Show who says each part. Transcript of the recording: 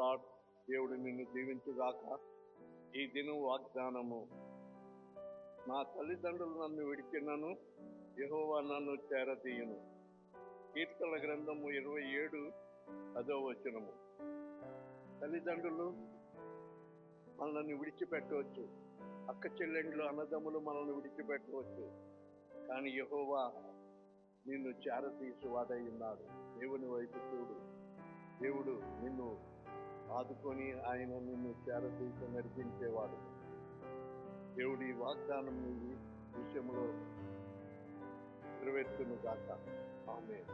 Speaker 1: Lord దేవుడు నిన్ను దీవించుగాక. ఈ దినం వాగ్దానము. నా తల్లిదండ్రులు నన్ను విడిచినను యహోవా నన్ను చేరదీయను. కీర్తన గ్రంథము ఇరవై ఏడు అదో వచనము. తల్లిదండ్రులు మనల్ని విడిచిపెట్టవచ్చు. అక్క చెల్లెండ్లు అన్నదమ్ములు మనల్ని విడిచిపెట్టవచ్చు. కానీ యహోవా నిన్ను చేరతీసి వాడై ఉన్నాడు. దేవుని వైపు చూడు. దేవుడు నిన్ను ఆదుకొని ఆయన నిన్ను చేరదీసి నడిపించేవాడు. దేవుడి వాగ్దానం విషయంలో నెరవేర్చును గాక. ఆమె